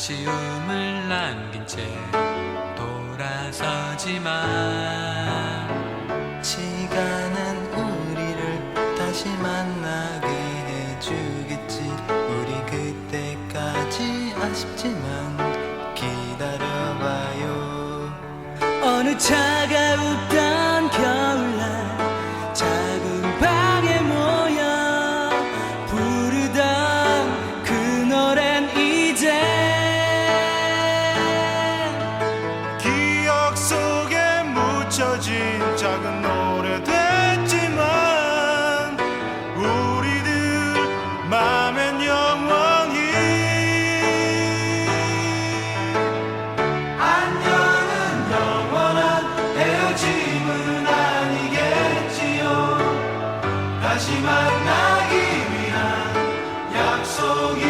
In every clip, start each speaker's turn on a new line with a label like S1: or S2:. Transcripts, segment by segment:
S1: 아쉬움을 남긴 채 돌아서지만 시간은 우리를 다시 만나게 해주겠지. 우리 그때까지 아쉽지만 기다려봐요. 어느 차가웠
S2: 묻혀진 작은 노래 됐지만 우리들 맘엔 영원히 안녕은 영원한 헤어짐은 아니겠지요. 다시 만나기 위한 약속일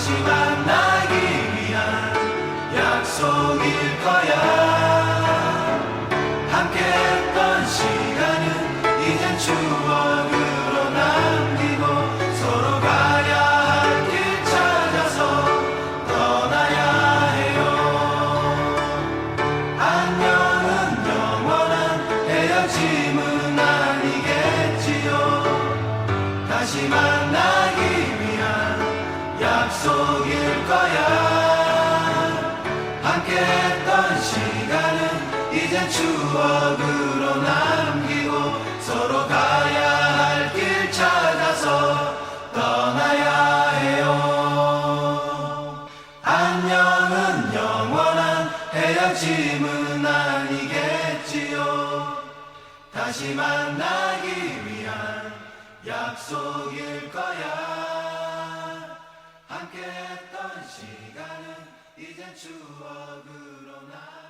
S2: 다시 만나기 위한 약속일 거야. 함께했던 시간은 이젠 추억 함께했던 시간은 이젠 추억으로 남기고 서로 가야 할 길 찾아서 떠나야 해요. 안녕은 영원한 헤어짐은 아니겠지요. 다시 만나기 위한 약속일 거야. 함께했던 시간은 이젠 추억으로 남